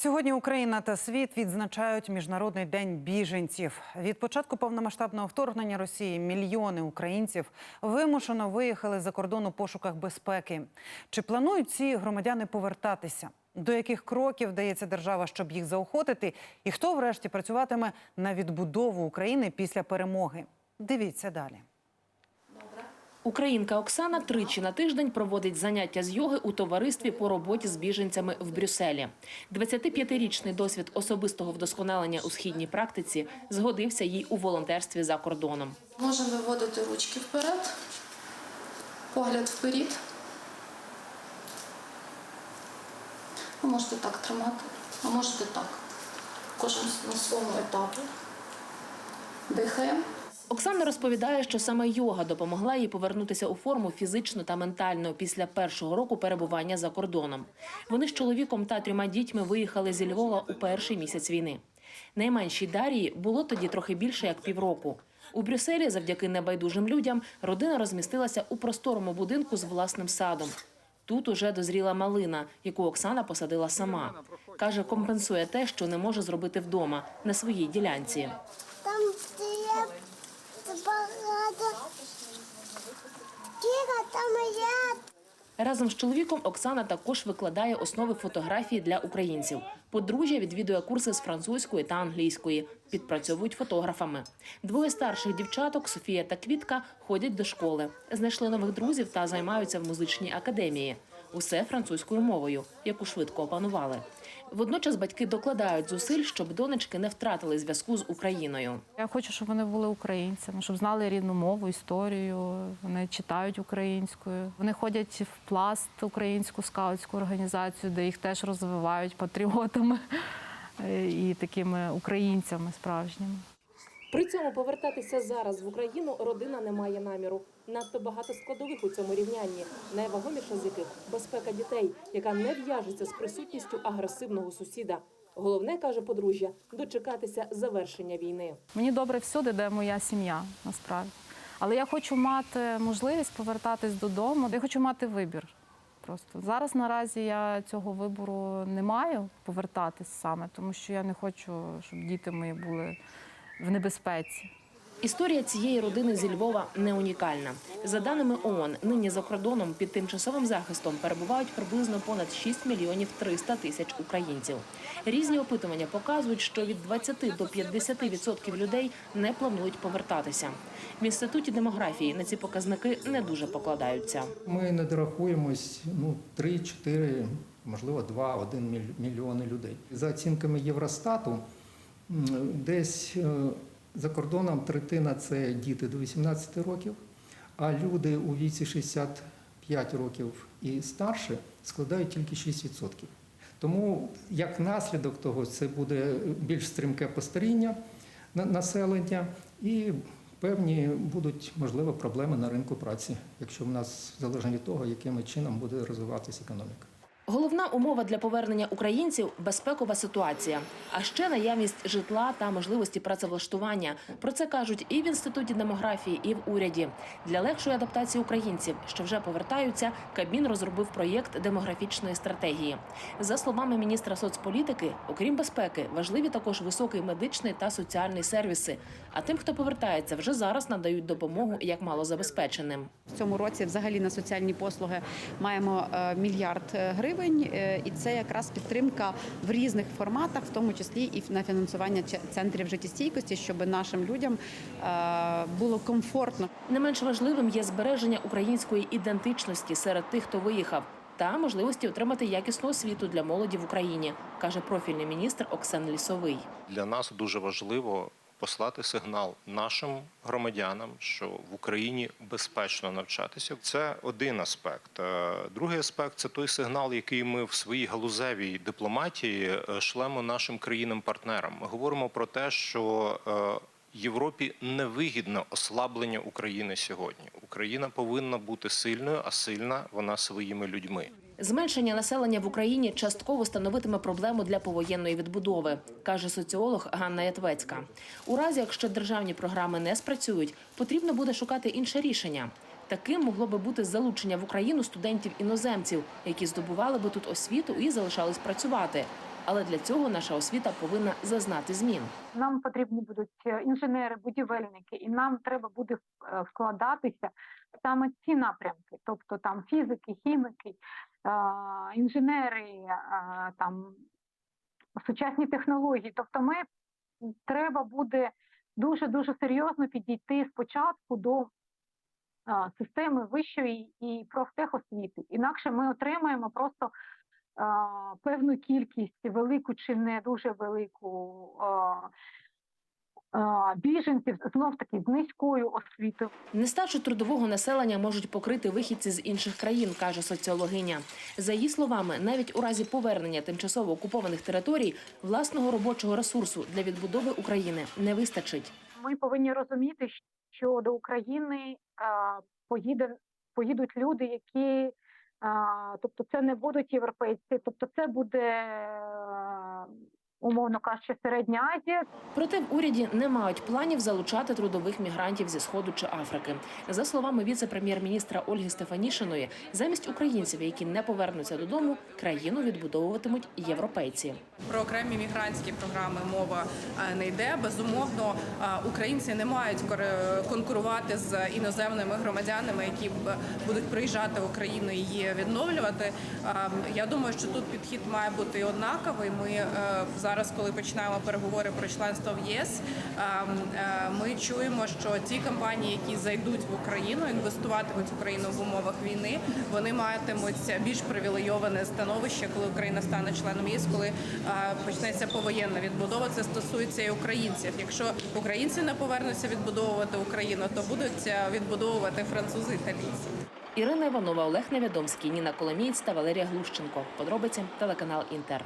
Сьогодні Україна та світ відзначають міжнародний день біженців. Від початку повномасштабного вторгнення Росії мільйони українців вимушено виїхали за кордон у пошуках безпеки. Чи планують ці громадяни повертатися? До яких кроків дається держава, щоб їх заохотити? І хто врешті працюватиме на відбудову України після перемоги? Дивіться далі. Українка Оксана тричі на тиждень проводить заняття з йоги у товаристві по роботі з біженцями в Брюсселі. 25-річний досвід особистого вдосконалення у східній практиці згодився їй у волонтерстві за кордоном. Можемо виводити ручки вперед, погляд вперед. Ви можете так тримати, а можете так. Кожен на своєму етапі. Дихаємо. Оксана розповідає, що саме йога допомогла їй повернутися у форму фізично та ментально після першого року перебування за кордоном. Вони з чоловіком та трьома дітьми виїхали зі Львова у перший місяць війни. Найменшій Дарії було тоді трохи більше як півроку. У Брюсселі, завдяки небайдужим людям, родина розмістилася у просторому будинку з власним садом. Тут уже дозріла малина, яку Оксана посадила сама. Каже, компенсує те, що не може зробити вдома на своїй ділянці. Там де є багато кіра, там ряд. Разом з чоловіком Оксана також викладає основи фотографії для українців. Подружжя відвідує курси з французької та англійської, підпрацьовують фотографами. Двоє старших дівчаток Софія та Квітка ходять до школи, знайшли нових друзів та займаються в музичній академії. Усе французькою мовою, яку швидко опанували. Водночас батьки докладають зусиль, щоб донечки не втратили зв'язку з Україною. Я хочу, щоб вони були українцями, щоб знали рідну мову, історію. Вони читають українською. Вони ходять в пласт українську скаутську організацію, де їх теж розвивають патріотами і такими українцями справжніми. При цьому повертатися зараз в Україну родина не має наміру. Надто багато складових у цьому рівнянні, найвагоміша з яких безпека дітей, яка не в'яжеться з присутністю агресивного сусіда. Головне каже подружжя дочекатися завершення війни. Мені добре всюди, де моя сім'я, насправді. Але я хочу мати можливість повертатись додому. Я хочу мати вибір. Просто зараз наразі я цього вибору не маю повертатись саме, тому що я не хочу, щоб діти мої були в небезпеці. Історія цієї родини зі Львова не унікальна. За даними ООН, нині за кордоном під тимчасовим захистом перебувають приблизно понад 6 мільйонів 300 тисяч українців. Різні опитування показують, що від 20 до 50 відсотків людей не планують повертатися. В інституті демографії на ці показники не дуже покладаються. Ми не дорахуємось ну, 3-4, можливо, 2-1 мільйони людей. За оцінками Євростату, десь е, за кордоном третина це діти до 18 років, а люди у віці 65 років і старше складають тільки 6%. Тому як наслідок того, це буде більш стрімке постаріння населення і певні будуть можливо проблеми на ринку праці, якщо в нас залежно від того, яким чином буде розвиватися економіка. Головна умова для повернення українців безпекова ситуація, а ще наявність житла та можливості працевлаштування. Про це кажуть і в інституті демографії, і в уряді. Для легшої адаптації українців, що вже повертаються, Кабмін розробив проєкт демографічної стратегії. За словами міністра соцполітики, окрім безпеки, важливі також високий медичний та соціальний сервіси. А тим, хто повертається, вже зараз надають допомогу як малозабезпеченим. В цьому році взагалі на соціальні послуги маємо е, мільярд е, гривень, е, і це якраз підтримка в різних форматах, в тому числі і на фінансування центрів життєстійкості, щоб нашим людям е, було комфортно. Не менш важливим є збереження української ідентичності серед тих, хто виїхав, та можливості отримати якісну освіту для молоді в Україні, каже профільний міністр Оксан Лісовий. Для нас дуже важливо послати сигнал нашим громадянам, що в Україні безпечно навчатися. Це один аспект. Е, Другий аспект це той сигнал, який ми в своїй галузевій дипломатії е, шлемо нашим країнам-партнерам. Ми говоримо про те, що е, Європі невигідне ослаблення України сьогодні. Україна повинна бути сильною, а сильна вона своїми людьми. Зменшення населення в Україні частково становитиме проблему для повоєнної відбудови, каже соціолог Ганна Ятвецька. У разі, якщо державні програми не спрацюють, потрібно буде шукати інше рішення. Таким могло би бути залучення в Україну студентів іноземців, які здобували би тут освіту і залишались працювати. Але для цього наша освіта повинна зазнати змін. нам потрібні будуть е, інженери, будівельники, і нам треба буде е, вкладатися саме ці напрямки, тобто там фізики, хіміки, е, інженери, там сучасні технології. Тобто, ми треба буде дуже дуже серйозно підійти спочатку до системи вищої і профтехосвіти. Інакше ми отримаємо просто певну кількість, велику чи не дуже велику біженців знов таки з низькою освітою. Нестачу трудового населення можуть покрити вихідці з інших країн, каже соціологиня. За її словами, навіть у разі повернення тимчасово окупованих територій власного робочого ресурсу для відбудови України не вистачить. Ми повинні розуміти, що до України поїде, поїдуть люди, які, тобто, це не будуть європейці, тобто це буде, умовно кажучи, середня Азія, Проте в уряді не мають планів залучати трудових мігрантів зі сходу чи Африки. За словами віце-прем'єр-міністра Ольги Стефанішиної, замість українців, які не повернуться додому, країну відбудовуватимуть європейці. Про окремі мігрантські програми мова е, не йде. Безумовно, е, українці не мають конкурувати з іноземними громадянами, які будуть приїжджати в Україну і її відновлювати. Е, Я думаю, що тут підхід має бути однаковий. Ми е, зараз, коли починаємо переговори про членство в ЄС, е, е, ми чуємо, що ті компанії, які зайдуть в Україну, інвестуватимуть в Україну в умовах війни, вони матимуть більш привілейоване становище, коли Україна стане членом ЄС, коли е, почнеться повоєнна відбудова. Це стосується і українців. Якщо українці не повернуться відбудовувати Україну, то будуть е, відбудовувати французи італійці. Ірина Іванова, Олег Невідомський, Ніна Коломієць та Валерія Глущенко. Подробиці телеканал Інтер.